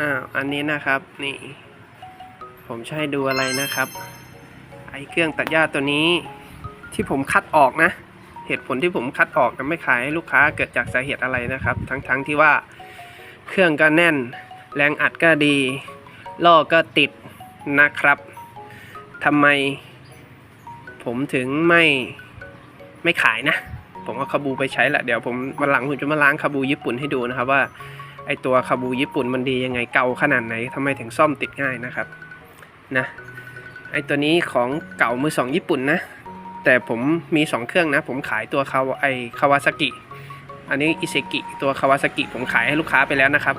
อ้าวอันนี้นะครับนี่ ผมให้ดูอะไรนะครับ ไอเครื่องตัดหญ้าตัวนี้ ที่ผมคัดออกนะ เหตุผลที่ผมคัดออกนะไม่ขายให้ลูกค้าเกิดจากสาเหตุอะไรนะครับ ทั้งๆทที่ว่าเครื่องก็แน่น แรงอัดก็ดีล่อก็ติดนะครับทำไม ผมถึงไม่ไม่ขายนะ ผมเอาคาบูไปใช้แหละเดี๋ยวผมวันหลังผมจะมาล้างคาบูญี่ปุ่นให้ดูนะครับว่า ไอตัวคาบูญี่ปุ่นมันดียังไงเก่าขนาดไหนทำไมถึงซ่อมติดง่ายนะครับนะไอตัวนี้ของเก่ามือสองญี่ปุ่นนะ แต่ผมมี 2 เครื่องนะ ผมขายตัวคาไอคาวาซากิอันนี้อิเซกิตัวคาวาซากิผมขายให้ลูกค้าไปแล้วนะครับ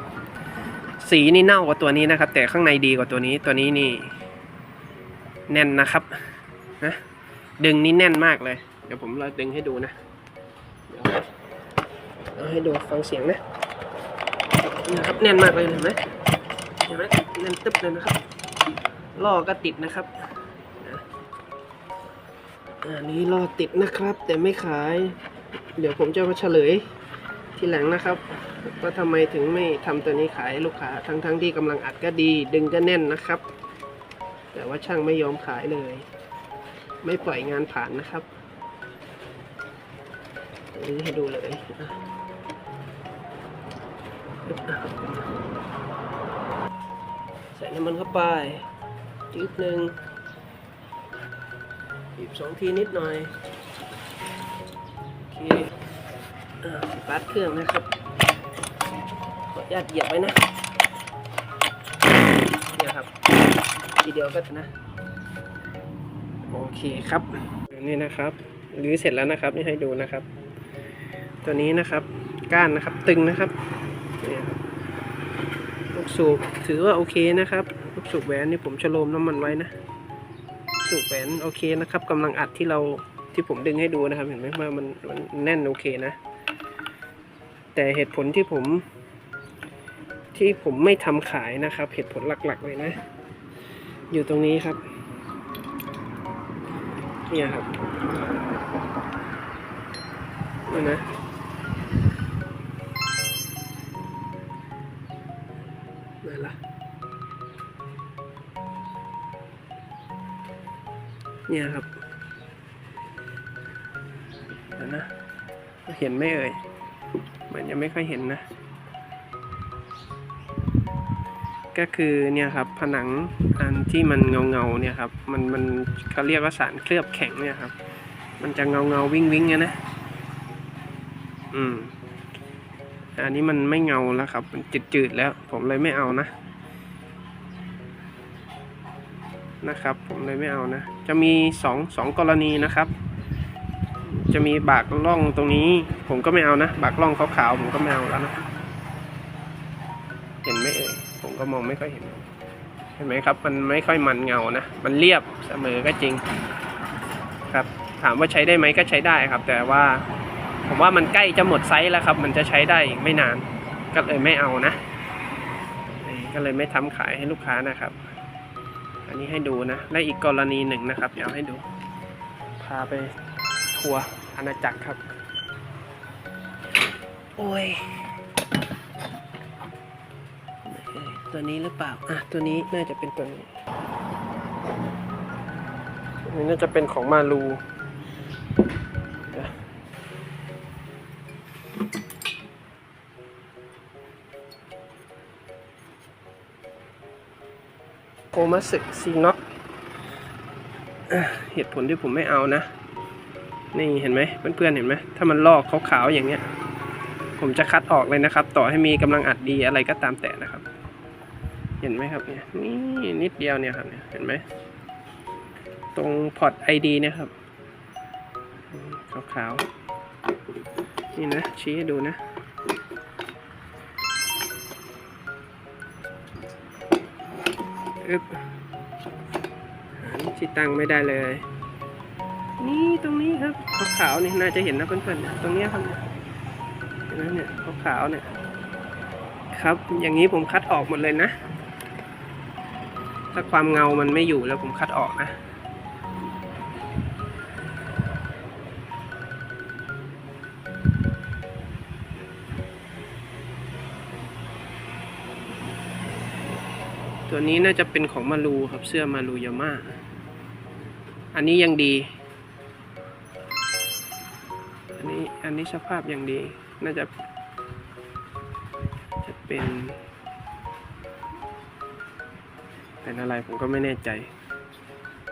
สีนี่เน่ากว่าตัวนี้นะครับ แต่ข้างในดีกว่าตัวนี้ตัวนี้นี่แน่นนะครับนะดึงนี่แน่นมากเลย เดี๋ยวผมเราดึงให้ดูนะเดี๋ยวเอาให้ดูฟังเสียงนะ นี่นะครับแน่นมากเลยเห็นไหมเห็นไหมแน่นตึ๊บเลยนะครับล่อก็ติดนะครับอันนี้ล่อติดนะครับ แต่ไม่ขาย เดี๋ยวผมจะมาเฉลยทีหลังนะครับว่าทำไมถึงไม่ทำตัวนี้ขายลูกค้าทั้งๆทที่กำลังอัดก็ดี ดึงก็แน่นนะครับ แต่ว่าช่างไม่ยอมขายเลย ไม่ปล่อยงานผ่านนะครับอันนี้ให้ดูเลย ใส่น้ำมันเข้าไปจึ๊บหนึ่งบีบสองทีนิดหน่อย โอเคอ่าสตาร์ทเครื่องนะครับขออนุญาตเหยียบไว้นะ เนี่ยครับ ทีเดียวก็นะ โอเคครับนี่นะครับหรือเสร็จแล้วนะครับ นี่ให้ดูนะครับ ตัวนี้นะครับ ก้านนะครับ ตึงนะครับ สูบถือว่าโอเคนะครับ ลูกสูบแหวนนี่ผมชะโลมน้ำมันไว้นะลูกสูบแหวนโอเคนะครับกำลังอัดที่เราที่ผมดึงให้ดูนะครับ เห็นไหมว่ามันมันแน่นโอเคนะ แต่เหตุผลที่ผม ที่ผมไม่ทำขายนะครับ เหตุผลหลักๆเลยนะ อยู่ตรงนี้ครับ เนี่ยครับนี่นะ เนี่ยครับเดี๋ยวนะเห็นไหมเอ่ยเหมือนยังไม่ค่อยเห็นนะ ก็คือเนี่ยครับผนังอันที่มันเงาเงาเนี่ยครับ มันมันเขาเรียกว่าสารเคลือบแข็งเนี่ยครับ มันจะเงาเงาวิ่งวิ่งนะ อืมอันนี้มันไม่เงาแล้วครับ มันจืดๆแล้ว ผมเลยไม่เอานะ นะครับ ผมเลยไม่เอานะ จะมีสองสองกรณีนะครับ จะมีบากล่องตรงนี้ ผมก็ไม่เอานะ บากล่องขาวๆผมก็ไม่เอาแล้วนะ เห็นไหมเอ่ยผมก็มองไม่ค่อยเห็น เห็นไหมครับ มันไม่ค่อยมันเงานะ มันเรียบเสมอก็จริง ครับ ถามว่าใช้ได้ไหมก็ใช้ได้ครับ แต่ว่า ผมว่ามันใกล้จะหมดไซส์แล้วครับ มันจะใช้ได้ไม่นาน ก็เลยไม่เอานะ ก็เลยไม่ทำขายให้ลูกค้านะครับ อันนี้ให้ดูนะและอีกกรณีหนึ่งนะครับ เดี๋ยวให้ดู พาไปทัวร์อาณาจักรครับ โอ้ย ตัวนี้หรือเปล่า อะ ตัวนี้น่าจะเป็นตัวนี้ ตัวนี้น่าจะเป็นของมาลู โคมาสึซีน็อกเหตุผลที่ผมไม่เอานะ นี่เห็นไหมเพื่อนๆเห็นไหมถ้ามันลอกขาวๆอย่างเงี้ย ผมจะคัดออกเลยนะครับ ต่อให้มีกำลังอัดดีอะไรก็ตามแต่นะครับ เห็นไหมครับเนี่ยนี่นิดเดียวเนี่ยครับเนี่ยเห็นไหมตรงพอร์ตไอดีเนี่ยครับขาวๆนี่นะชี้ให้ดูนะ อึบที่ตั้งไม่ได้เลย นี่ตรงนี้ครับขาวๆนี่น่าจะเห็นนะเพื่อนๆตรงนี้ครับเนี่ยเห็นไหมเนี่ยขาวๆเนี่ย ครับ อย่างนี้ผมคัดออกหมดเลยนะ ถ้าความเงามันไม่อยู่แล้วผมคัดออกนะ ตัวนี้น่าจะเป็นของมารูครับเสื้อมารูยาม่าอันนี้ยังดี อันนี้อันนี้สภาพยังดี น่าจะ จะเป็น เป็นอะไรผมก็ไม่แน่ใจ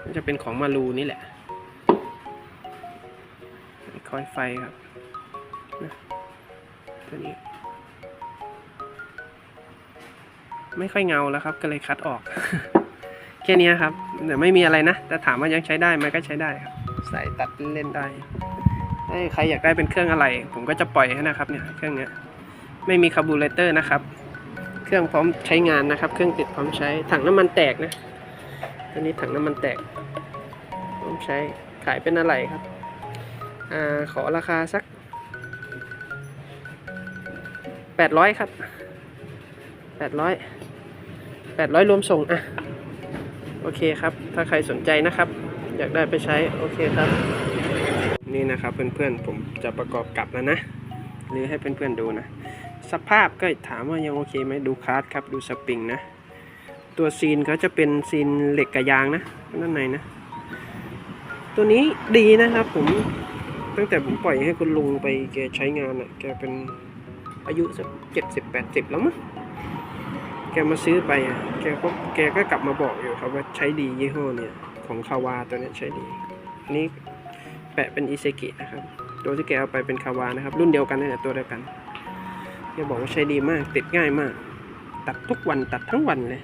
น่าจะเป็นของมารูนี่แหละคอยไฟครับ ไม่ค่อยเงาแล้วครับ ก็เลยคัดออก แค่นี้ครับแต่ไม่มีอะไรนะ แต่ถามว่ายังใช้ได้ไหมก็ใช้ได้ครับ ใส่ตัดเล่นได้ใครอยากได้เป็นเครื่องอะไร ผมก็จะปล่อยให้นะครับเนี่ยเครื่องเนี้ยไม่มีคาร์บูเรเตอร์นะครับ เครื่องพร้อมใช้งานนะครับ เครื่องติดพร้อมใช้ถังน้ำมันแตกนะตัวนี้ถังน้ำมันแตกพร้อมใช้ขายเป็นอะไรครับอ่าขอราคาสักแปดร้อยครับแปดร้อย แปดร้อยรวมส่งอะโอเคครับ ถ้าใครสนใจนะครับ อยากได้ไปใช้ โอเคครับ นี่นะครับเพื่อนๆ ผมจะประกอบกลับแล้วนะ หรือให้เพื่อนๆดูนะ สภาพก็ถามว่ายังโอเคไหมดูคาร์ดครับ ดูสปริงนะ ตัวซีนเขาจะเป็นซีนเหล็กกับยางนะด้านในนะ ตัวนี้ดีนะครับผม ตั้งแต่ผมปล่อยให้คุณลุงไปแกใช้งานอะ แกเป็นอายุสักเจ็ดสิบแปดสิบแล้วมั้ง แกมาซื้อไปอะแกก็แกก็กลับมาบอกอยู่ครับว่าใช้ดียี่ห้อเนี่ยของคาวาตัวนี้ใช้ดีอันนี้แปะเป็นอิเซกินะครับ ตัวที่แกเอาไปเป็นคาวานะครับ รุ่นเดียวกันนี่แหละตัวเดียวกันแกบอกว่าใช้ดีมาก ติดง่ายมาก ตัดทุกวันตัดทั้งวันเลย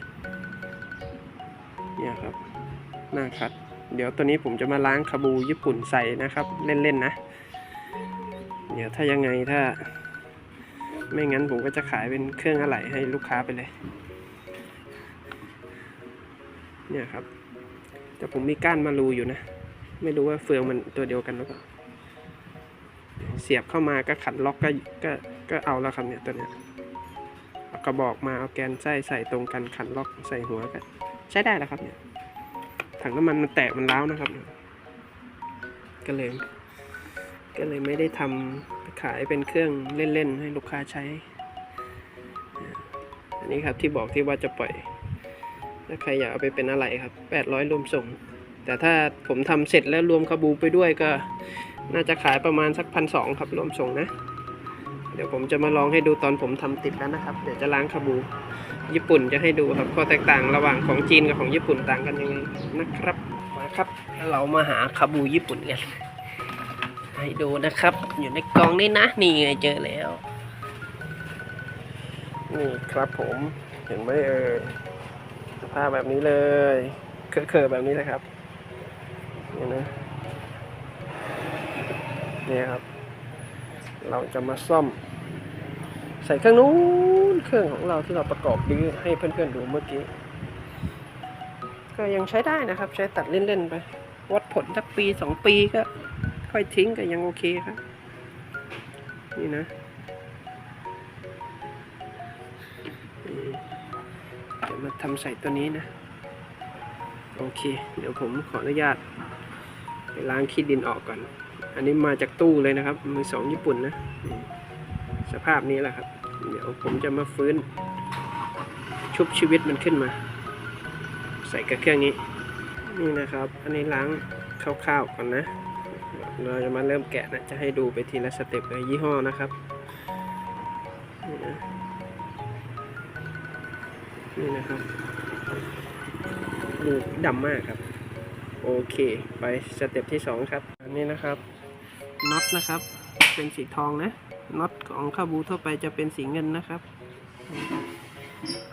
เนี่ยครับหน้าคัด เดี๋ยวตัวนี้ผมจะมาล้างคาบูญี่ปุ่นใส่นะครับ เล่นๆนะ เดี๋ยวถ้ายังไงถ้า ไม่งั้นผมก็จะขายเป็นเครื่องอะไหล่ให้ลูกค้าไปเลย เนี่ยครับ แต่ผมมีก้านมารูอยู่นะ ไม่รู้ว่าเฟืองมันตัวเดียวกันหรือเปล่า เสียบเข้ามาก็ขันล็อกก็ก็ก็เอาแล้วครับเนี่ยตัวเนี้ยเอากระบอกมาเอาแกนไส้ใส่ตรงกันขันล็อกใส่หัวกันใช้ได้แล้วครับเนี่ย ถังน้ำมันมันแตกมันร้าวนะครับ ก็เลย ก็เลยไม่ได้ทำขายเป็นเครื่องเล่นๆให้ลูกค้าใช้ อันนี้ครับที่บอกที่ว่าจะปล่อย ถ้าใครอยากเอาไปเป็นอะไรครับ 800 รวมส่ง แต่ถ้าผมทำเสร็จแล้วรวมคาบูไปด้วยก็ น่าจะขายประมาณสักพันสองครับรวมส่งนะ เดี๋ยวผมจะมาลองให้ดูตอนผมทำติดแล้วนะครับ เดี๋ยวจะล้างคาบู ญี่ปุ่นจะให้ดูครับข้อแตกต่างระหว่างของจีนกับของญี่ปุ่นต่างกันยังไงนะครับ มาครับ เรามาหาคาบูญี่ปุ่นกันให้ดูนะครับ อยู่ในกล่องนี่นะ นี่ไงเจอแล้ว นี่ครับผม เห็นไหมเออ สภาพแบบนี้เลยเคอะๆแบบนี้เลยครับนี่นะนี่ครับ เราจะมาซ่อม ใส่เครื่องนู้นเครื่องของเราที่เราประกอบดื้อให้เพื่อนๆดูเมื่อกี้ ก็ยังใช้ได้นะครับ ใช้ตัดเล่นๆไป วัดผลสักปีสองปีก็ ค่อยทิ้งก็ยังโอเคครับ นี่นะ ทำใส่ตัวนี้นะ โอเค เดี๋ยวผมขออนุญาต ไปล้างขี้ดินออกก่อน อันนี้มาจากตู้เลยนะครับ มือสองญี่ปุ่นนะ สภาพนี้แหละครับ เดี๋ยวผมจะมาฟื้น ชุบชีวิตมันขึ้นมา ใส่กับเครื่องนี้ นี่นะครับ อันนี้ล้างคร่าวๆก่อนนะ เราจะมาเริ่มแกะนะ จะให้ดูไปทีละสเต็ปเลยยี่ห้อนะครับ นี่นะครับดูดำมากครับ โอเค ไปสเต็ปที่สองครับ อันนี้นะครับน็อตนะครับ เป็นสีทองนะน็อตของคาบูทั่วไปจะเป็นสีเงินนะครับ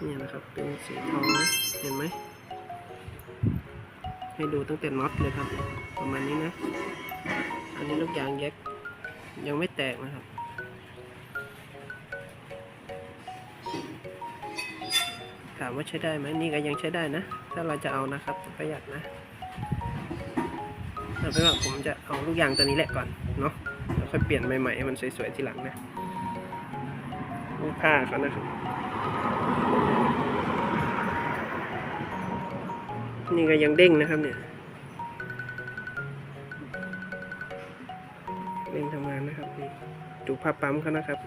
นี่นะครับเป็นสีทองนะเห็นไหมให้ดูตั้งแต่น็อตเลยครับ ประมาณนี้นะ อันนี้ลูกยางแยกยังไม่แตกนะครับามว่าใช้ได้ไหมนี่ก็ยังใช้ได้นะ ถ้าเราจะเอานะครับประหยัดนะเอาเป็นว่าผมจะเอาลูกยางตัวนี้แหละก่อนเนาะแล้วค่อยเปลี่ยนใหม่ๆให้มันสวยๆทีหลังนะนี่ผ้าเขานะครับนี่ก็ยังเด้งนะครับเนี่ยเร่งทำงานนะครับนี่ดูผ้าปั๊มเขานะครับ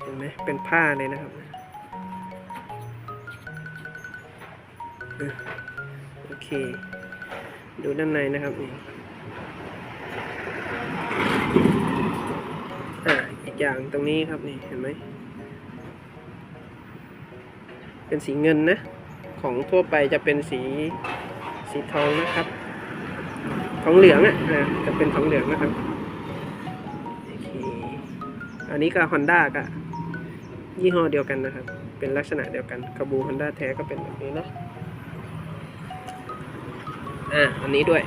เห็นไหมเป็นผ้าเลยนะครับ โอเค ดูด้านในนะครับนี่อ่าอีกอย่างตรงนี้ครับนี่เห็นไหมเป็นสีเงินนะ ของทั่วไปจะเป็นสีสีทองนะครับทองเหลืองอะอ่าจะเป็นทองเหลืองนะครับโอเคอันนี้ก็ Honda ก็ยี่ห้อเดียวกันนะครับ เป็นลักษณะเดียวกันกระบู Honda แท้ก็เป็นแบบนี้นะ อ่าอันนี้ด้วย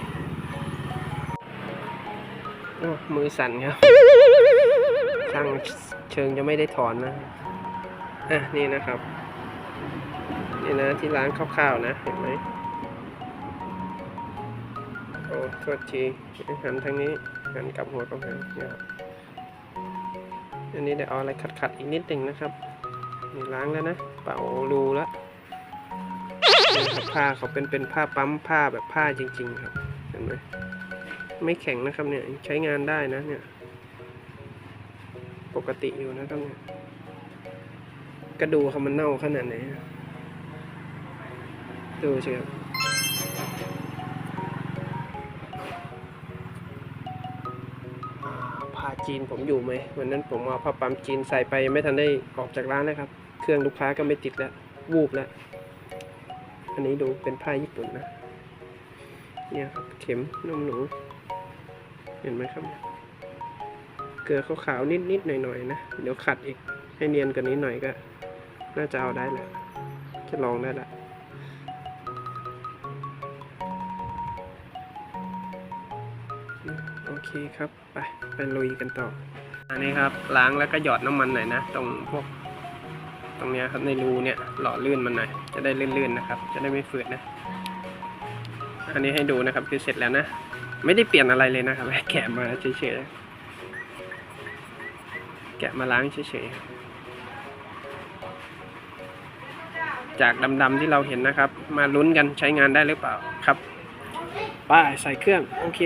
โอ้มือสั่นครับช่างเชิงจะไม่ได้ถอนนะอะนี่นะครับ นี่นะที่ร้านคร่าวๆนะ เห็นไหมโอ้โทษทีหันทางนี้หันกลับหัวกลับหางเยครับอันนี้เดี๋ยวเอาอะไรขัดๆอีกนิดหนึ่งนะครับนี่ล้างแล้วนะ เป่ารูแล้ว นี่ครับผ้าเขาเป็นเป็นผ้าปั๊มผ้าแบบผ้าจริง ๆ ครับเห็นไหมไม่แข็งนะครับเนี่ยใช้งานได้นะเนี่ย ปกติอยู่นะต้งเนี่ยกระดูกเขามันเน่าขนาดไหนดูสิครับผ้าจีนผมอยู่ไหมวันนั้นผมเอาผ้าปั๊มจีนใส่ไปยังไม่ทันได้ออกจากร้านเลยครับ เครื่องลูกค้าก็ไม่ติดแล้ว วูบแล้ว นนี้ดูเป็นผ้าญี่ปุ่นนะ เนี่ยครับเข็มนุ่มหนู เห็นไหมครับ เกลือขาวๆนิดๆหน่อยๆนะ เดี๋ยวขัดอีกให้เนียนกว่านี้หน่อยก็ น่าจะเอาได้แหละจะลองได้ละโอเคครับ ไป ไปลุยกันต่อ อันนี้ครับ ล้างแล้วก็หยอดน้ำมันหน่อยนะ ตรงพวก ตรงนี้ครับในรูเนี่ยหล่อลื่นมันหน่อยจะได้ลื่นๆนะครับ จะได้ไม่ฝืดนะ อันนี้ให้ดูนะครับคือเสร็จแล้วนะ ไม่ได้เปลี่ยนอะไรเลยนะครับแกะมาเฉยๆแกะมาล้างเฉยๆจากดำๆที่เราเห็นนะครับ มาลุ้นกันใช้งานได้หรือเปล่าครับป้ายใส่เครื่องโอเค